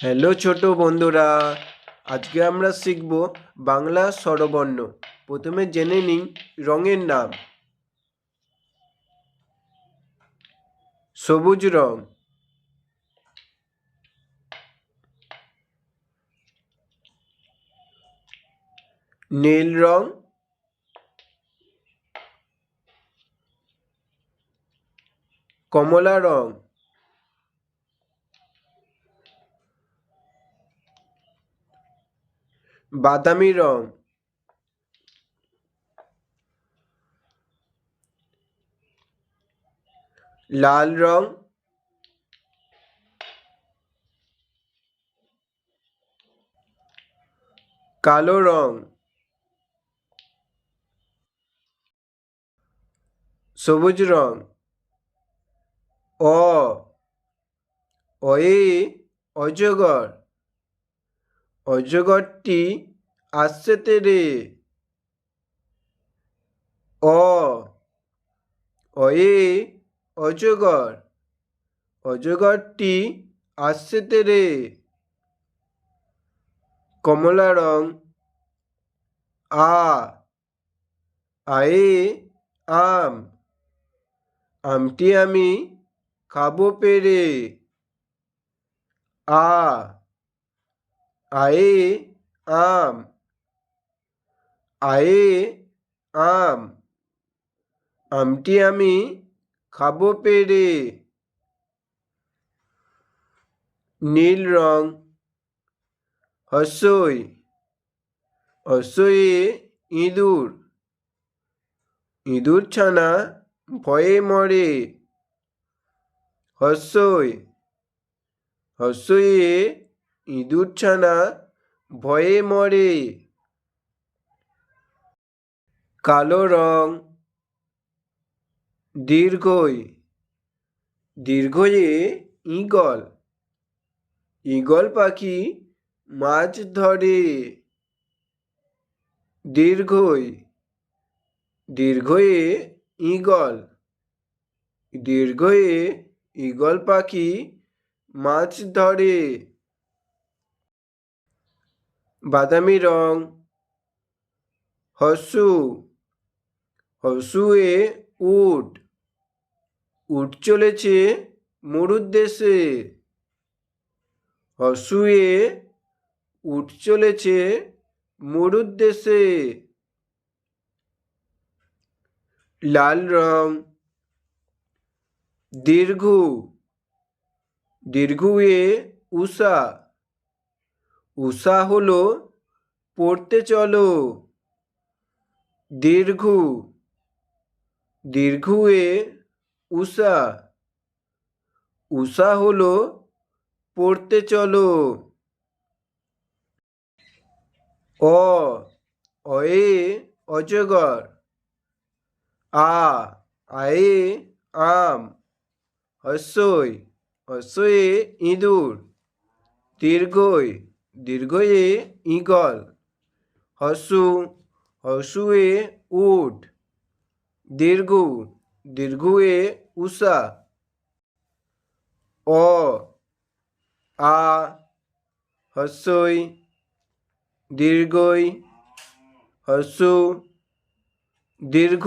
Hello ছোট বন্ধুরা, আজকে আমরা শিখব বাংলা স্বরবর্ণ। প্রথমে জেনে নিই রঙের নাম। সবুজ রং। নীল রং। কমলা রং। বাদামি রং। লাল রং। কালো রং। সবুজ রং। অ। অয়ে অজগর। অজগরটি আসছে তেরে। অ, অয়ে অজগর, অজগরটি আসছে তেরে। কমলা রং, আ, আয়ে আম, আমটি আমি খাব পেরে। আ আয়ে আম আয়ে আম আমটি আমি খাব পেরে নীল রং হসই হসয়ে ইঁদুর ইঁদুর ছানা ভয়ে মরে হসই হসয়ে ইঁদুর ছানা ভয়ে মরে। কালো রং দীর্ঘই, দীর্ঘয়ে ঈগল। ঈগল পাখি মাছ ধরে। দীর্ঘই, দীর্ঘয়ে ঈগল। দীর্ঘয়ে ঈগল পাখি মাছ ধরে। বাদামি রং, হসু, হসুয়ে উট উট চলেছে মরুর দেশে, হসুয়ে উট চলেছে মরুর দেশে। লাল রং, দীর্ঘ, দীর্ঘয়ে উষা উষা হলো, পড়তে চলো। দীর্ঘ, দীর্ঘয়ে উষা। উষা হলো, পড়তে চলো। অ, অয়ে অজগর। আ, আয়ে আম। হস্যই, হস্যয়ে ইঁদুর। দীর্ঘই দীর্ঘয়ে ঈগল হসু হসুয়ে উট দীর্ঘ দীর্ঘয়ে উষা অ আ হস্যই দীর্ঘই হস্যু দীর্ঘ।